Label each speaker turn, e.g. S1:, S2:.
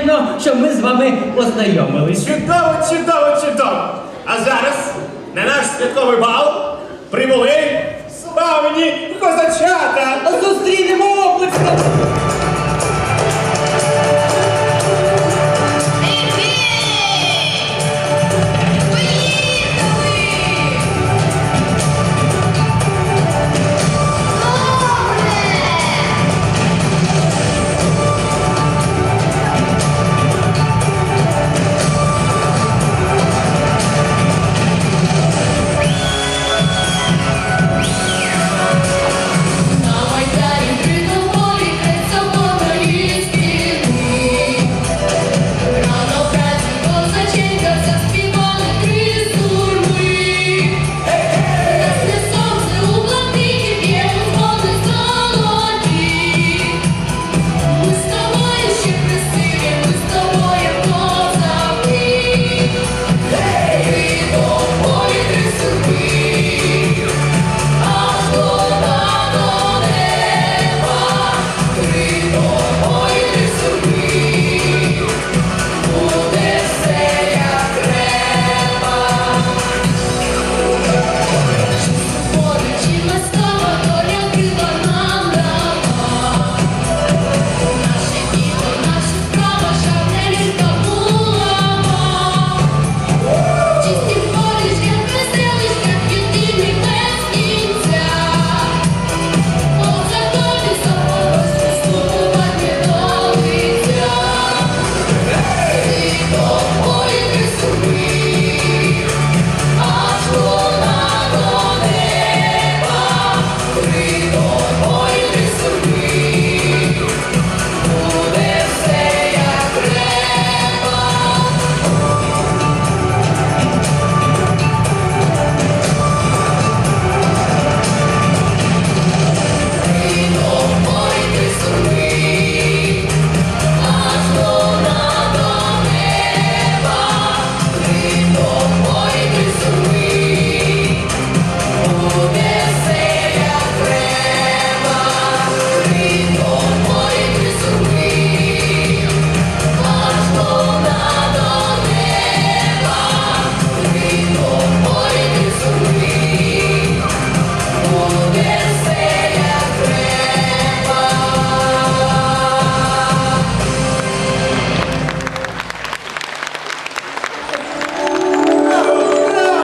S1: приємно, що ми з вами познайомились.
S2: Чудово, чудово, чудово. А зараз на наш святковий бал прибули славні козачата.
S1: Зустрінемо!